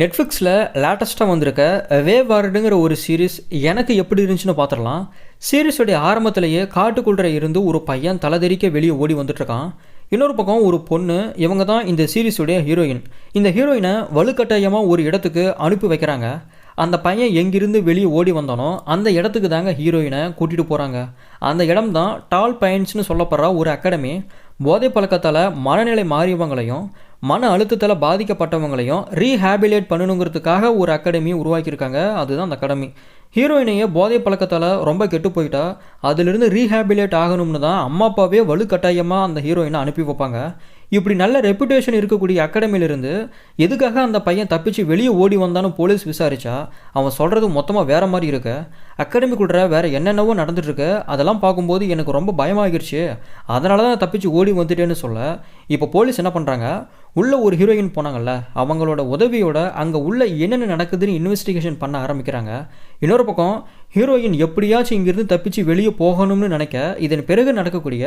நெட்ஃப்ளிக்ஸில் லேட்டஸ்ட்டாக வந்திருக்க வே வார்டுங்கிற ஒரு சீரிஸ் எனக்கு எப்படி இருந்துச்சுன்னு பார்த்துடலாம் சீரிஸோடைய ஆரம்பத்திலேயே காட்டுக்குள்ளே இருந்து ஒரு பையன் தலைதெறிக்க வெளியே ஓடி வந்துட்டுருக்கான். இன்னொரு பக்கம் ஒரு பொண்ணு இவங்க தான் இந்த சீரிஸுடைய ஹீரோயின் இந்த ஹீரோயினை வலுக்கட்டாயமாக ஒரு இடத்துக்கு அனுப்பி வைக்கிறாங்க. அந்த பையன் எங்கிருந்து வெளியே ஓடி வந்தானோ அந்த இடத்துக்கு தாங்க ஹீரோயினை கூட்டிகிட்டு போகிறாங்க அந்த இடம் தான் டால் பைன்ஸ்னு சொல்லப்படுற ஒரு அகாடமி போதை பழக்கத்தால் மனநிலை மாறியவங்களையும் மன அழுத்தத்தால் பாதிக்கப்பட்டவங்களையும் ரீஹேபிலேட் பண்ணணுங்கிறதுக்காக ஒரு அகாடமி உருவாக்கியிருக்காங்க. அதுதான் அந்த அகாடமி ஹீரோயினையே போதை பழக்கத்தால் ரொம்ப கெட்டு போயிட்டா அதிலிருந்து ரீஹேபிலேட் ஆகணும்னு தான் அம்மா அப்பாவே வலுக்கட்டாயமாக அந்த ஹீரோயினை அனுப்பி வைப்பாங்க. இப்படி நல்ல ரெப்புடேஷன் இருக்கக்கூடிய அகாடமியிலிருந்து எதுக்காக அந்த பையன் தப்பிச்சு வெளியே ஓடி வந்தான்னு போலீஸ் விசாரித்தா அவன் சொல்கிறது மொத்தமாக வேற மாதிரி இருக்கு. அகாடமிக்குள்ள வேறு என்னென்னவோ நடந்துட்டுருக்கு அதெல்லாம் பார்க்கும்போது எனக்கு ரொம்ப பயமாகிருச்சு. அதனால தான் தப்பிச்சு ஓடி வந்துட்டேன்னு சொல்ல இப்போ போலீஸ் என்ன பண்ணுறாங்க உள்ளே ஒரு ஹீரோயின் போனாங்கல்ல அவங்களோட உதவியோட அங்கே உள்ள என்னென்ன நடக்குதுன்னு இன்வெஸ்டிகேஷன் பண்ண ஆரம்பிக்கிறாங்க. இன்னொரு பக்கம் ஹீரோயின் எப்படியாச்சும் இங்கிருந்து தப்பிச்சு வெளியே போகணும்னு நினைக்க இதன் பிறகு நடக்கக்கூடிய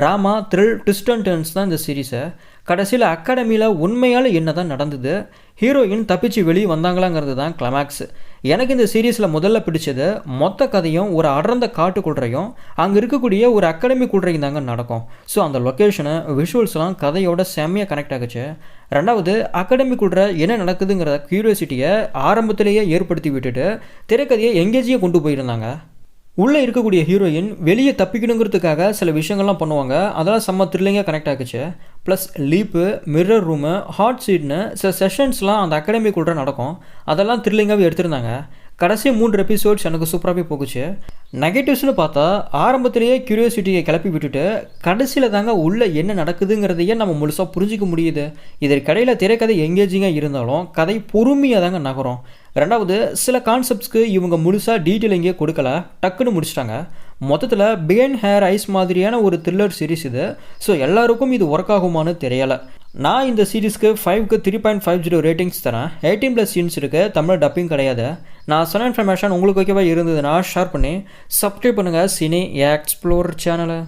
drama thrill twist and turns தான் இந்த சீரீஸை கடைசியில் அகாடமியில் உண்மையால் என்ன தான் நடந்தது ஹீரோயின் தப்பிச்சு வெளியே வந்தாங்களாங்கிறது தான் கிளமேக்ஸ் எனக்கு இந்த சீரீஸில் முதல்ல பிடிச்சது மொத்த கதையும் ஒரு அடர்ந்த காட்டுக்குள்றையும் அங்கே இருக்கக்கூடிய ஒரு அகாடமி குள்றையும் தாங்க நடக்கும். ஸோ அந்த லொக்கேஷனு விஷுவல்ஸ்லாம் கதையோட செம்மையாக கனெக்ட் ஆகுச்சு. ரெண்டாவது அகாடமிக்குள்ள என்ன நடக்குதுங்கிற க்யூரியாசிட்டியை ஆரம்பத்திலேயே ஏற்படுத்தி விட்டுட்டு திரைக்கதையை எங்கேஜியே கொண்டு போயிருந்தாங்க. உள்ளே இருக்கக்கூடிய ஹீரோயின் வெளியே தப்பிக்கணுங்கிறதுக்காக சில விஷயங்கள்லாம் பண்ணுவாங்க. அதெல்லாம் செம்ம த்ரில்லிங்காக connect ஆகுச்சு plus leap mirror room hot சீட்னு சில செஷன்ஸ்லாம் அந்த அகாடமிக்குள்ளே நடக்கும். அதெல்லாம் த்ரில்லிங்காகவே எடுத்திருந்தாங்க. கடைசி மூன்று எபிசோட்ஸ் எனக்கு சூப்பராகவே போகுச்சு. நெகட்டிவ்ஸ்னு பார்த்தா ஆரம்பத்திலேயே க்யூரியாசிட்டியை கிளப்பி விட்டுட்டு கடைசியில் தாங்க உள்ளே என்ன நடக்குதுங்கிறதையே நம்ம முழுசாக புரிஞ்சிக்க முடியுது. இதற்கிடையில் திரைக்கதை எங்கேஜிங்காக இருந்தாலும் கதை பொறுமையாக தாங்க நகரும். ரெண்டாவது சில கான்செப்ட்ஸ்க்கு இவங்க முழுசாக டீட்டெயிலிங்கே கொடுக்கல. டக்குன்னு முடிச்சிட்டாங்க. மொத்தத்தில் பியன் ஹேர் ஐஸ் மாதிரியான ஒரு த்ரில்லர் சீரிஸ் இது. ஸோ எல்லாருக்கும் இது ஒர்க் ஆகுமான்னு தெரியலை. நான் இந்த சீரீஸ்க்கு ஃபைவ்க்கு three point five zero ratings தரேன். எயிட்டீன் ப்ளஸ் சீன்ஸ் இருக்குது தமிழ் டப்பிங் கிடையாது. நான் சொன்ன இன்ஃபர்மேஷன் உங்களுக்கு ஓகேவா இருந்ததுன்னா ஷேர் பண்ணி சப்ஸ்கிரைப் பண்ணுங்கள் சினி எக்ஸ்ப்ளோர் சேனலை